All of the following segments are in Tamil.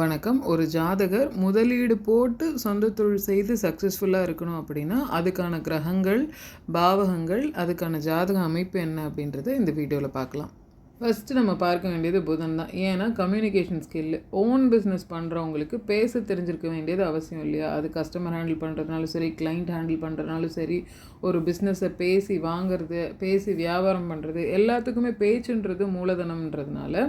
வணக்கம். ஒரு ஜாதகர் முதலீடு போட்டு சொந்த தொழில் செய்து சக்ஸஸ்ஃபுல்லாக இருக்கணும் அப்படின்னா அதுக்கான கிரகங்கள் பாவகங்கள் அதுக்கான ஜாதக அமைப்பு என்ன அப்படின்றத இந்த வீடியோவில் பார்க்கலாம். ஃபஸ்ட்டு நம்ம பார்க்க வேண்டியது புதன் தான். ஏன்னா கம்யூனிகேஷன் ஸ்கில் ஓன் பிஸ்னஸ் பண்ணுறவங்களுக்கு பேச தெரிஞ்சிருக்க வேண்டியது அவசியம் இல்லையா? அது கஸ்டமர் ஹேண்டில் பண்ணுறதுனாலும் சரி கிளைண்ட் ஹேண்டில் பண்ணுறதுனாலும் சரி ஒரு பிஸ்னஸை பேசி வாங்குறது பேசி வியாபாரம் பண்ணுறது எல்லாத்துக்குமே பேச்சுன்றது மூலதனம்ன்றதுனால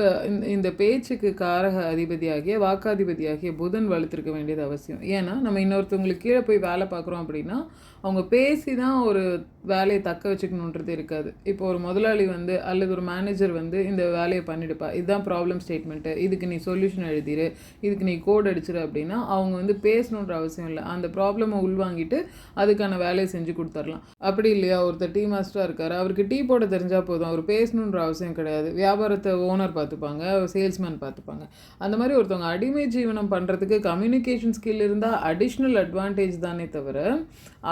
இப்போ இந்த இந்த பேச்சுக்கு காரக அதிபதியாகிய வாக்காதிபதியாகிய புதன் வளர்த்துருக்க வேண்டியது அவசியம். ஏன்னா நம்ம இன்னொருத்தவங்களுக்கு கீழே போய் வேலை பார்க்குறோம் அப்படின்னா அவங்க பேசி தான் ஒரு வேலையை தக்க வச்சுக்கணுன்றது இருக்காது. இப்போ ஒரு முதலாளி வந்து அல்லது ஒரு மேனேஜர் வந்து இந்த வேலையை பண்ணிடுப்பா. இதுதான் ப்ராப்ளம் ஸ்டேட்மெண்ட்டு இதுக்கு நீ சொல்யூஷன் எழுதிரு. இதுக்கு நீ கோட் அடிச்சிரு அப்படின்னா அவங்க வந்து பேசணுன்ற அவசியம் இல்லை. அந்த ப்ராப்ளமை உள்வாங்கிட்டு அதுக்கான வேலையை செஞ்சு கொடுத்துர்லாம் அப்படி இல்லையா? ஒருத்தர் டீ மாஸ்டராக இருக்கார். அவருக்கு டீ போட தெரிஞ்சால் போதும். அவர் பேசணுன்ற அவசியம் கிடையாது. வியாபாரத்தை ஓனர் பார்த்து பார்த்துப்பாங்க சேல்ஸ்மேன் பார்த்துப்பாங்க. அந்த மாதிரி ஒருத்தவங்க அடிமை ஜீவனம் பண்ணுறதுக்கு கம்யூனிகேஷன் ஸ்கில் இருந்தால் அடிஷ்னல் அட்வான்டேஜ் தானே தவிர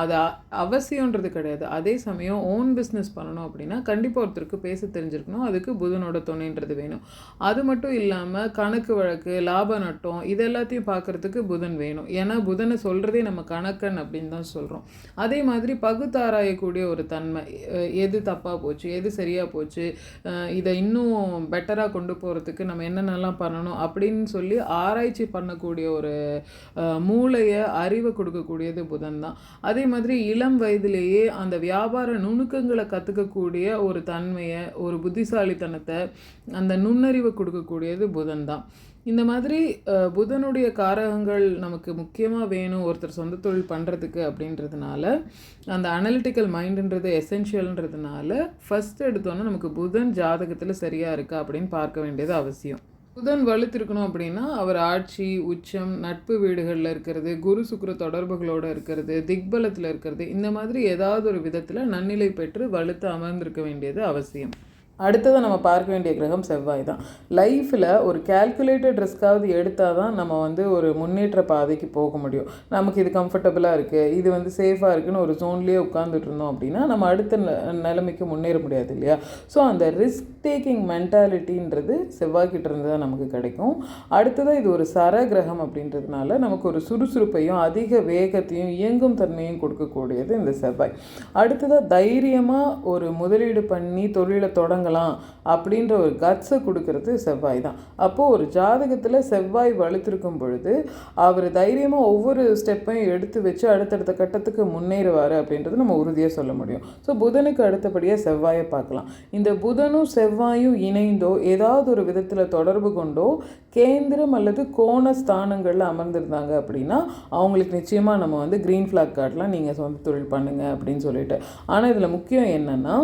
அது அவசியன்றது கிடையாது. அதே சமயம் ஓன் பிஸ்னஸ் பண்ணணும் அப்படின்னா கண்டிப்பாக ஒருத்தருக்கு பேச தெரிஞ்சிருக்கணும். அதுக்கு புதனோட துணைன்றது வேணும். அது மட்டும் இல்லாமல் கணக்கு வழக்கு லாப நட்டம் இது எல்லாத்தையும் பார்க்குறதுக்கு புதன் வேணும். ஏன்னா புதனை சொல்கிறதே நம்ம கணக்கன் அப்படின்னு தான் சொல்கிறோம் அதே மாதிரி பகுத்தாராயக்கூடிய ஒரு தன்மை எது தப்பாக போச்சு எது சரியாக போச்சு இதை இன்னும் பெட்டராக கொண்டு போகிறதுக்கு நம்ம என்னென்னலாம் பண்ணணும் அப்படின்னு சொல்லி ஆராய்ச்சி பண்ணக்கூடிய ஒரு மூளையை அறிவை கொடுக்கக்கூடியது புதன் தான். அதே மாதிரி இளம் வயதிலேயே அந்த வியாபார நுணுக்கங்களை கற்றுக்கக்கூடிய ஒரு தன்மையை ஒரு புத்திசாலித்தனத்தை அந்த நுண்ணறிவை கொடுக்கக்கூடியது புதன் தான். இந்த மாதிரி புதனுடைய காரகங்கள் நமக்கு முக்கியமாக வேணும் ஒருத்தர் சொந்த தொழில் பண்ணுறதுக்கு அப்படின்றதுனால அந்த அனலிட்டிக்கல் மைண்டுன்றது எசென்ஷியல்ன்றதுனால ஃபஸ்ட் எடுத்தோன்னே நமக்கு புதன் ஜாதகத்தில் சரியாக இருக்கா அப்படின்னு பார்க்க வேண்டியது அவசியம். புதன் வலுத்திருக்கணும் அப்படின்னா அவர் ஆட்சி உச்சம் நட்பு வீடுகளில் இருக்கிறது குரு சுக்கர தொடர்புகளோடு இருக்கிறது திக்பலத்தில் இருக்கிறது இந்த மாதிரி ஏதாவது ஒரு விதத்தில் நன்னிலை பெற்று வலுத்து அமர்ந்திருக்க வேண்டியது அவசியம். அடுத்ததாக நம்ம பார்க்க வேண்டிய கிரகம் செவ்வாய் தான். லைஃப்பில் ஒரு கேல்குலேட்டட் ரிஸ்க்காவது எடுத்தால் தான் நம்ம வந்து ஒரு முன்னேற்ற பாதைக்கு போக முடியும். நமக்கு இது கம்ஃபர்டபுளாக இருக்குது இது வந்து சேஃபாக இருக்குன்னு ஒரு ஜோன்லேயே உட்காந்துட்டு இருந்தோம் அப்படின்னா நம்ம அடுத்த நிலைமைக்கு முன்னேற முடியாது இல்லையா? ஸோ அந்த ரிஸ்க் டேக்கிங் மென்டாலிட்டின்றது செவ்வாய்க்கிட்ட இருந்து தான் நமக்கு கிடைக்கும். அடுத்ததாக இது ஒரு சர கிரகம் அப்படின்றதுனால நமக்கு ஒரு சுறுசுறுப்பையும் அதிக வேகத்தையும் இயங்கும் தன்மையும் கொடுக்கக்கூடியது இந்த செவ்வாய். அடுத்ததாக தைரியமாக ஒரு முதலீடு பண்ணி தொழிலை தொடங்க வாங்கலாம் அப்படின்ற ஒரு கட்ஸை கொடுக்கறது செவ்வாய் தான். அப்போது ஒரு ஜாதகத்தில் செவ்வாய் வலுத்திருக்கும் பொழுது அவர் தைரியமாக ஒவ்வொரு ஸ்டெப்பையும் எடுத்து வச்சு அடுத்தடுத்த கட்டத்துக்கு முன்னேறுவார் அப்படின்றது நம்ம உறுதியாக சொல்ல முடியும். ஸோ புதனுக்கு அடுத்தபடியாக செவ்வாயை பார்க்கலாம். இந்த புதனும் செவ்வாயும் இணைந்தோ ஏதாவது ஒரு விதத்தில் தொடர்பு கொண்டோ கேந்திரம் அல்லது கோண ஸ்தானங்களில் அமர்ந்திருந்தாங்க அப்படின்னா அவங்களுக்கு நிச்சயமாக நம்ம வந்து க்ரீன் ஃப்ளாக் கார்டெலாம் நீங்கள் சொந்த தொழில் பண்ணுங்கள் அப்படின்னு சொல்லிட்டு. ஆனால் இதில் முக்கியம் என்னென்னா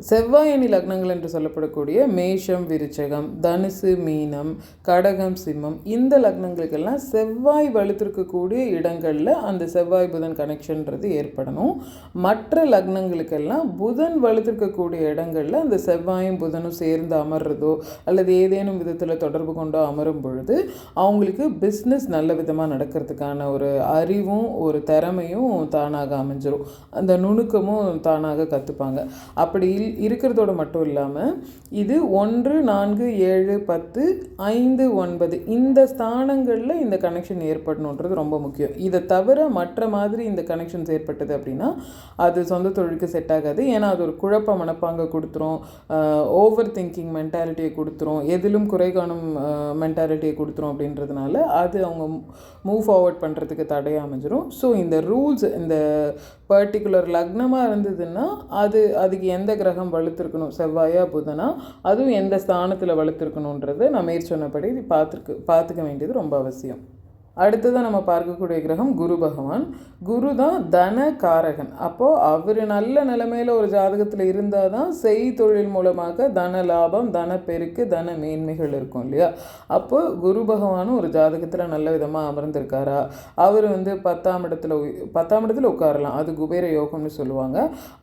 செவ்வாயணி லக்னங்கள் என்று சொல்லப்படக்கூடிய மேஷம் விருச்சகம் தனுசு மீனம் கடகம் சிம்மம் இந்த லக்னங்களுக்கெல்லாம் செவ்வாய் வலுத்திருக்கக்கூடிய இடங்களில் அந்த செவ்வாய் புதன் கனெக்ஷன்றது ஏற்படணும். மற்ற லக்னங்களுக்கெல்லாம் புதன் வலுத்திருக்கக்கூடிய இடங்களில் அந்த செவ்வாயும் புதனும் சேர்ந்து அமர்றதோ அல்லது ஏதேனும் விதத்தில் தொடர்பு கொண்டோ அமரும் பொழுது அவங்களுக்கு பிஸ்னஸ் நல்ல விதமாக நடக்கிறதுக்கான ஒரு அறிவும் ஒரு திறமையும் தானாக அமைஞ்சிரும். அந்த நுணுக்கமும் தானாக கற்றுப்பாங்க அப்படி இருக்கிறதோட மட்டும் இல்லாமல் இது ஒன்று நான்கு ஏழு பத்து ஐந்து ஒன்பது இந்த ஸ்தானங்களில் இந்த கனெக்ஷன் ஏற்படணுன்றது ரொம்ப முக்கியம். இதை தவிர மற்ற மாதிரி இந்த கனெக்ஷன்ஸ் ஏற்பட்டது அப்படின்னா அது சொந்த தொழிலுக்கு செட் ஆகாது. ஏன்னா அது ஒரு குழப்ப மனப்பாங்க கொடுத்துரும். ஓவர் திங்கிங் மென்டாலிட்டியை கொடுத்துரும். எதிலும் குறை காணும் மென்டாலிட்டியை கொடுத்துரும் அப்படின்றதுனால அது அவங்க மூவ் ஃபார்வர்ட் பண்ணுறதுக்கு தடையாக அமைஞ்சிரும். ஸோ இந்த ரூல்ஸ் இந்த பர்டிகுலர் லக்னமாக இருந்ததுன்னா அது அதுக்கு எந்த கிரகம் வலுத்திருக்கணும் செவ்வாயா புதனா அதுவும் எந்த ஸ்தானத்தில் வலுத்திருக்கணுன்றது நான் மேற்சொன்னபடி பார்த்துருக்கு பார்த்துக்க வேண்டியது ரொம்ப அவசியம். அடுத்ததாக நம்ம பார்க்கக்கூடிய கிரகம் குரு பகவான். குரு தான் தன காரகன். அப்போது அவர் நல்ல நிலைமையில் ஒரு ஜாதகத்தில் இருந்தால் தான் செய் தொழில் மூலமாக தன லாபம் தன பெருக்கு தன மேன்மைகள் இருக்கும் இல்லையா? அப்போது குரு பகவானும் ஒரு ஜாதகத்தில் நல்ல விதமாக அமர்ந்திருக்காரா? அவர் வந்து பத்தாம் இடத்துல பத்தாம் இடத்துல உட்காரலாம். அது குபேர யோகம்னு சொல்லுவாங்க.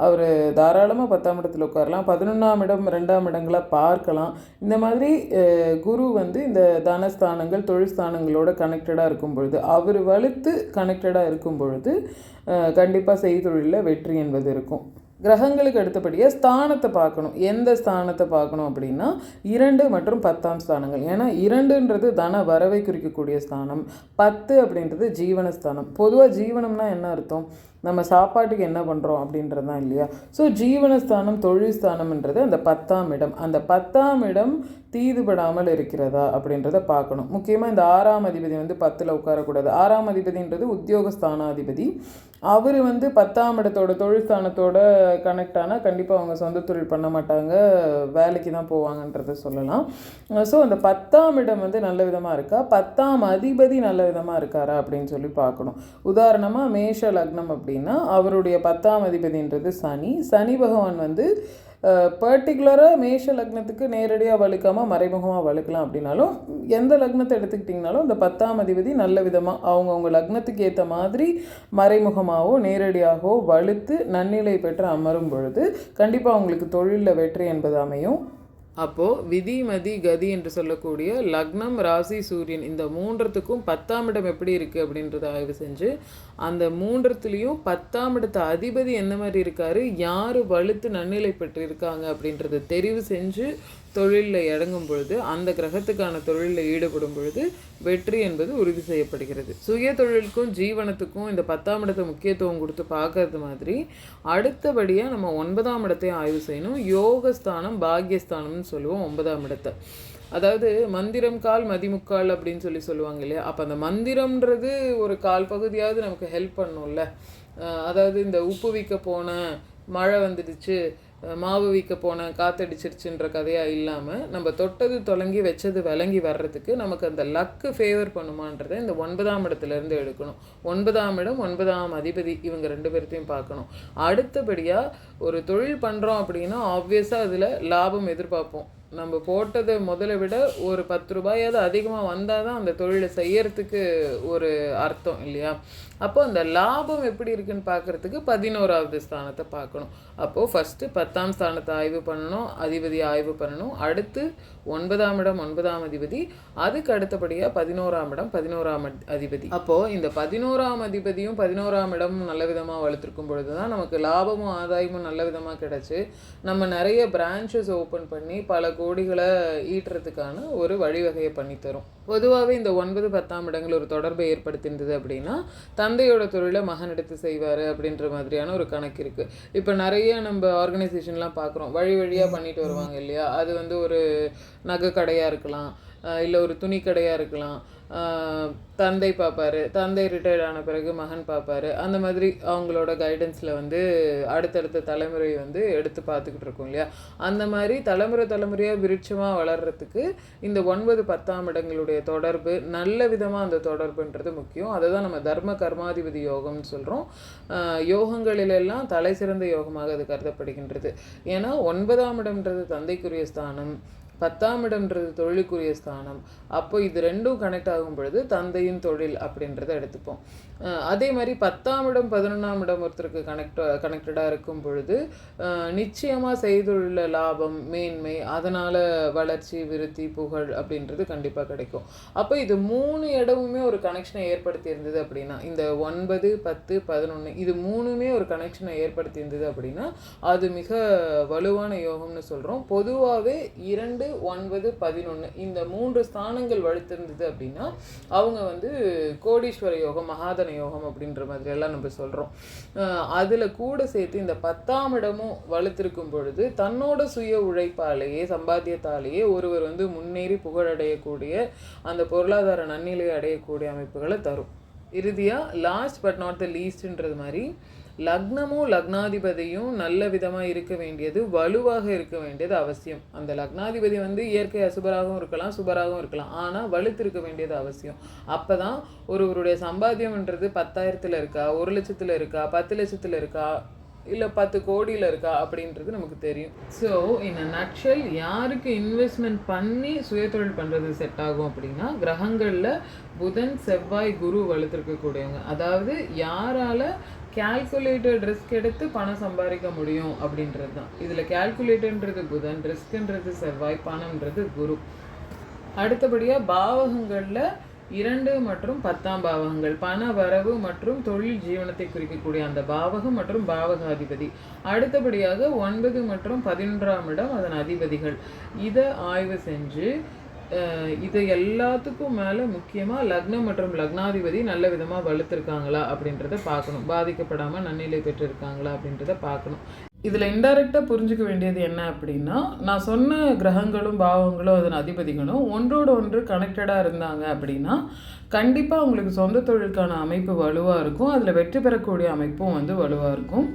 அவர் தாராளமாக பத்தாம் இடத்துல உட்காரலாம். பதினொன்றாம் இடம் ரெண்டாம் இடங்களை பார்க்கலாம். இந்த மாதிரி குரு வந்து இந்த தனஸ்தானங்கள் தொழில் ஸ்தானங்களோட கனெக்டடாக இருக்கும். இருக்கும் பொழுது அவர் வலுத்து கனெக்டடாக இருக்கும் பொழுது கண்டிப்பாக செய்தொழிலில் வெற்றி என்பது இருக்கும். கிரகங்களுக்கு அடுத்தபடியாக ஸ்தானத்தை பார்க்கணும். எந்த ஸ்தானத்தை பார்க்கணும் அப்படின்னா இரண்டு மற்றும் பத்தாம் ஸ்தானங்கள். ஏன்னா இரண்டுன்றது தன வரவை குறிக்கக்கூடிய ஸ்தானம். பத்து அப்படின்றது ஜீவனஸ்தானம். பொதுவாக ஜீவனம்னா என்ன அர்த்தம்? நம்ம சாப்பாட்டுக்கு என்ன பண்ணுறோம் அப்படின்றது தான் இல்லையா? ஸோ ஜீவனஸ்தானம் தொழில் ஸ்தானம்ன்றது அந்த பத்தாம் இடம். அந்த பத்தாம் இடம் தீதுபடாமல் இருக்கிறதா அப்படின்றத பார்க்கணும். முக்கியமாக இந்த ஆறாம் அதிபதி வந்து பத்தில் உட்காரக்கூடாது. ஆறாம் அதிபதின்றது உத்தியோகஸ்தானாதிபதி. அவர் வந்து பத்தாம் இடத்தோட தொழில்ஸ்தானத்தோட கனெக்ட் ஆனால் கண்டிப்பாக அவங்க சொந்த தொழில் பண்ண மாட்டாங்க. வேலைக்கு தான் போவாங்கன்றத சொல்லலாம். ஸோ அந்த பத்தாம் இடம் வந்து நல்ல விதமாக இருக்கா? பத்தாம் அதிபதி நல்ல விதமாக இருக்காரா அப்படின்னு சொல்லி பார்க்கணும். உதாரணமாக மேஷ லக்னம் அப்படி. அப்படின்னா அவருடைய பத்தாம் அதிபதின்றது சனி. சனி பகவான் வந்து பர்டிகுலராக மேஷ லக்னத்துக்கு நேரடியாக வழுக்காமல் மறைமுகமாக வலுக்கலாம் அப்படின்னாலும் எந்த லக்னத்தை எடுத்துக்கிட்டிங்கனாலும் இந்த பத்தாம் அதிபதி நல்ல விதமாக அவங்கவுங்க லக்னத்துக்கு ஏற்ற மாதிரி மறைமுகமாகவோ நேரடியாகவோ வலுத்து நன்னிலை பெற்று அமரும் பொழுது கண்டிப்பாக அவங்களுக்கு தொழிலில் வெற்றி என்பது அமையும். அப்போது விதி மதி கதி என்று சொல்லக்கூடிய லக்னம் ராசி சூரியன் இந்த மூன்றத்துக்கும் பத்தாம் இடம் எப்படி இருக்குது அப்படின்றத ஆய்வு செஞ்சு அந்த மூன்றத்துலேயும் பத்தாம் இடத்து அதிபதி என்ன மாதிரி இருக்காரு? யார் வலுத்து நன்னிலை பெற்று இருக்காங்க அப்படின்றத தெரிவு செஞ்சு தொழிலில் இறங்கும் பொழுது அந்த கிரகத்துக்கான தொழிலில் ஈடுபடும் பொழுது வெற்றி என்பது உறுதி செய்யப்படுகிறது. சுய தொழிலுக்கும் ஜீவனத்துக்கும் இந்த பத்தாம் இடத்தை முக்கியத்துவம் கொடுத்து பார்க்கறது மாதிரி அடுத்தபடியாக நம்ம ஒன்பதாம் இடத்தையும் ஆய்வு செய்யணும். யோகஸ்தானம் பாக்யஸ்தானம்னு சொல்லுவோம் ஒன்பதாம் இடத்தை. அதாவது மந்திரம் கால் மதிமுக்கால் அப்படின்னு சொல்லி சொல்லுவாங்க இல்லையா? அப்போ அந்த மந்திரம்ன்றது ஒரு கால் பகுதியாவது நமக்கு ஹெல்ப் பண்ணும்ல. அதாவது இந்த உப்பு விற்க போன மழை வந்துடுச்சு மாவு வீக்க போன காத்தடிச்சிருச்சுன்ற கதையாக இல்லாமல் நம்ம தொட்டது தொலங்கி வச்சது விளங்கி வர்றதுக்கு நமக்கு அந்த லக்கு ஃபேவர் பண்ணுமான்றதை இந்த ஒன்பதாம் இடத்துலேருந்து எடுக்கணும். ஒன்பதாம் இடம் ஒன்பதாம் அதிபதி இவங்க ரெண்டு பேர்த்தையும் பார்க்கணும். அடுத்தபடியாக ஒரு தொழில் பண்ணுறோம் அப்படின்னா ஆப்வியஸாக அதில் லாபம் எதிர்பார்ப்போம். நம்ம போட்டதை முதல்ல விட ஒரு பத்து ரூபாயாவது அதிகமாக வந்தால் தான் அந்த தொழிலை செய்யறதுக்கு ஒரு அர்த்தம் இல்லையா? அப்போ அந்த லாபம் எப்படி இருக்குன்னு பார்க்குறதுக்கு பதினோராவது ஸ்தானத்தை பார்க்கணும். அப்போது ஃபஸ்ட்டு பத்தாம் ஸ்தானத்தை ஆய்வு பண்ணணும் அதிபதி ஆய்வு பண்ணணும். அடுத்து ஒன்பதாம் இடம் ஒன்பதாம் அதிபதி. அதுக்கு அடுத்தபடியாக பதினோராம் இடம் பதினோராம் அதிபதி. அப்போது இந்த பதினோராம் அதிபதியும் பதினோராம் இடமும் நல்ல விதமாக வளர்த்துருக்கும் பொழுது தான் நமக்கு லாபமும் ஆதாயமும் நல்ல விதமாக கிடச்சி நம்ம நிறைய பிரான்ச்சஸ் ஓப்பன் பண்ணி பல கோடிகளை ஈட்டுறதுக்கான ஒரு வழிவகையை பண்ணித்தரும். பொதுவாகவே இந்த ஒன்பது பத்தாம் இடங்கள் ஒரு தொடர்பை ஏற்படுத்தியிருந்தது அப்படின்னா தந்தையோட தொழிலை மகன் எடுத்து செய்வார் அப்படின்ற மாதிரியான ஒரு கணக்கு இருக்குது இப்போ நிறைய நம்ம ஆர்கனைசேஷன்லாம் பார்க்குறோம் வழி வழியாக பண்ணிட்டு வருவாங்க இல்லையா? அது வந்து ஒரு நகை கடையாக இருக்கலாம் இல்லை ஒரு துணி கடையாக இருக்கலாம். தந்தை பார்ப்பாரு தந்தை ரிட்டையர்ட் ஆன பிறகு மகன் பார்ப்பாரு அந்த மாதிரி அவங்களோட கைடன்ஸில் வந்து அடுத்தடுத்த தலைமுறை வந்து எடுத்து பார்த்துக்கிட்டு இருக்கோம் இல்லையா? அந்த மாதிரி தலைமுறை தலைமுறையாக விருட்சமாக வளர்கிறதுக்கு இந்த ஒன்பது பத்தாம் இடங்களுடைய தொடர்பு நல்ல விதமாக அந்த தொடர்புன்றது முக்கியம். அதை தான் நம்ம தர்ம கர்மாதிபதி யோகம்னு சொல்கிறோம் யோகங்களிலெல்லாம் தலை சிறந்த யோகமாக அது கருதப்படுகின்றது. ஏன்னா ஒன்பதாம் இடம்ன்றது தந்தைக்குரிய ஸ்தானம். பத்தாம் இடம்ன்றது தொழிலுக்குரிய ஸ்தானம். அப்போ இது ரெண்டும் கனெக்ட் ஆகும் பொழுது தந்தையின் தொழில் அப்படின்றத எடுத்துப்போம். அதே மாதிரி பத்தாம் இடம் பதினொன்றாம் இடம் ஒருத்தருக்கு கனெக்ட் கனெக்டடாக இருக்கும் பொழுது நிச்சயமாக செய்துள்ள லாபம் மேன்மை அதனால் வளர்ச்சி விருத்தி புகழ் அப்படின்றது கண்டிப்பாக கிடைக்கும். அப்போ இது மூணு இடமுமே ஒரு கனெக்ஷனை ஏற்படுத்தி இருந்தது அப்படின்னா இந்த ஒன்பது பத்து பதினொன்று இது மூணுமே ஒரு கனெக்ஷனை ஏற்படுத்தி இருந்தது அப்படின்னா அது மிக வலுவான யோகம்னு சொல்கிறோம் பொதுவாகவே இரண்டு ஒன்பது பதினொன்று இந்த மூன்று ஸ்தானங்கள் வலுத்திருந்தது அப்படின்னா அவங்க வந்து கோடீஸ்வர யோகம் மகாதன யோகம் அப்படின்ற மாதிரி எல்லாம் நம்ம சொல்கிறோம் அதில் கூட சேர்த்து இந்த பத்தாம் இடமும் வலுத்திருக்கும் பொழுது தன்னோட சுய உழைப்பாலேயே சம்பாத்தியத்தாலேயே ஒருவர் வந்து முன்னேறி புகழடையக்கூடிய அந்த பொருளாதார நன்னிலை அடையக்கூடிய அமைப்புகளை தரும். இறுதியாக லாஸ்ட் பட் நாட் த லீஸ்ட்ன்றது மாதிரி லக்னமும் லக்னாதிபதியும் நல்ல விதமாக இருக்க வேண்டியது வலுவாக இருக்க வேண்டியது அவசியம். அந்த லக்னாதிபதி வந்து இயற்கை அசுபராகவும் இருக்கலாம் சுபராகவும் இருக்கலாம். ஆனால் வலுத்திருக்க வேண்டியது அவசியம். அப்போ தான் ஒருவருடைய சம்பாத்தியம்ன்றது பத்தாயிரத்தில் இருக்கா ஒரு லட்சத்தில் இருக்கா பத்து லட்சத்தில் இருக்கா இல்லை பத்து கோடியில் இருக்கா அப்படின்றது நமக்கு தெரியும். ஸோ இந்த நக்ஷல் யாருக்கு இன்வெஸ்ட்மெண்ட் பண்ணி சுயதொழில் பண்ணுறது செட் ஆகும் அப்படின்னா கிரகங்களில் புதன் செவ்வாய் குரு வலுத்திருக்கக்கூடியவங்க. அதாவது யாரால் கேல்குலேட்டட் ரிஸ்க் எடுத்து பணம் சம்பாதிக்க முடியும் அப்படின்றது தான் இதில் கேல்குலேட்டன்றது புதன் ரிஸ்க்ன்றது செவ்வாய் பணம்ன்றது குரு. அடுத்தபடியாக பாவகங்களில் இரண்டு மற்றும் பத்தாம் பாவகங்கள் பண வரவு மற்றும் தொழில் ஜீவனத்தை குறிக்கக்கூடிய அந்த பாவகம் மற்றும் பாவகாதிபதி. அடுத்தபடியாக ஒன்பது மற்றும் பதினொன்றாம் இடம் அதன் அதிபதிகள். இதை ஆய்வு செஞ்சு இது எல்லாத்துக்கும் மேலே முக்கியமாக லக்னம் மற்றும் லக்னாதிபதி நல்ல விதமாக வலுத்திருக்காங்களா அப்படின்றத பார்க்கணும். பாதிக்கப்படாமல் நன்னிலை பெற்றிருக்காங்களா அப்படின்றத பார்க்கணும். இதில் இன்டைரக்டாக புரிஞ்சுக்க வேண்டியது என்ன அப்படின்னா நான் சொன்ன கிரகங்களும் பாவங்களும் அதன் அதிபதிகளும் ஒன்றோடு ஒன்று கனெக்டடாக இருந்தாங்க அப்படின்னா கண்டிப்பாக அவங்களுக்கு சொந்த தொழிலுக்கான அமைப்பு வலுவாக இருக்கும். அதில் வெற்றி பெறக்கூடிய அமைப்பும் வந்து வலுவாக இருக்கும்.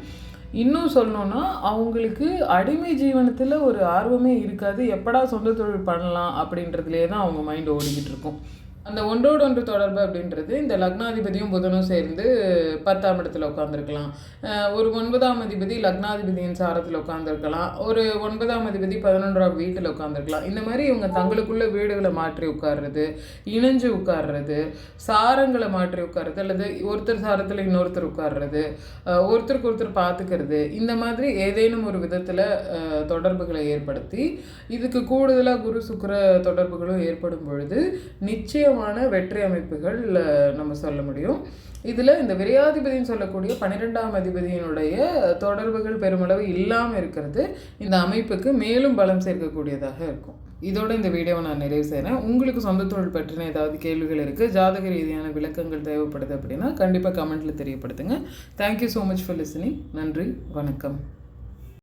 இன்னும் சொல்லணும்னா அவங்களுக்கு அடிமை ஜீவனத்தில் ஒரு ஆர்வமே இருக்காது. எப்படா சொந்த தொழில் பண்ணலாம் அப்படின்றதுலே தான் அவங்க மைண்ட் ஓடிக்கிட்டு இருக்கும். அந்த ஒன்றோடு ஒன்று தொடர்பு அப்படின்றது இந்த லக்னாதிபதியும் புதனும் சேர்ந்து பத்தாம் இடத்துல உட்காந்துருக்கலாம் ஒரு ஒன்பதாம் அதிபதி லக்னாதிபதியின் சாரத்தில் உட்காந்துருக்கலாம் ஒரு ஒன்பதாம் அதிபதி பதினொன்றாம் வீட்டில் உட்காந்துருக்கலாம் இந்த மாதிரி இவங்க தங்களுக்குள்ள வீடுகளை மாற்றி உட்கார்றது இணைஞ்சு உட்கார்றது சாரங்களை மாற்றி உட்கார்றது அல்லது ஒருத்தர் சாரத்தில் இன்னொருத்தர் உட்கார்றது ஒருத்தருக்கு ஒருத்தர் பார்த்துக்கிறது இந்த மாதிரி ஏதேனும் ஒரு விதத்தில் தொடர்புகளை ஏற்படுத்தி இதுக்கு கூடுதலாக குரு சுக்கிர தொடர்புகளும் ஏற்படும் பொழுது நிச்சயம் முக்கியமான வெற்றி அமைப்புகள் நம்ம சொல்ல முடியும். இதில் இந்த விரையாதிபதின்னு சொல்லக்கூடிய பன்னிரெண்டாம் அதிபதியினுடைய தொடர்புகள் பெருமளவு இல்லாமல் இருக்கிறது. இந்த அமைப்புக்கு மேலும் பலம் சேர்க்கக்கூடியதாக இருக்கும். இதோட இந்த வீடியோவை நான் நிறைவு செய்கிறேன் உங்களுக்கு சொந்த தொழில் பற்றின ஏதாவது கேள்விகள் இருக்குது ஜாதக ரீதியான விளக்கங்கள் தேவைப்படுது அப்படின்னா கண்டிப்பாக கமெண்ட்டில் தெரியப்படுத்துங்க. Thank you so much for listening நன்றி வணக்கம்.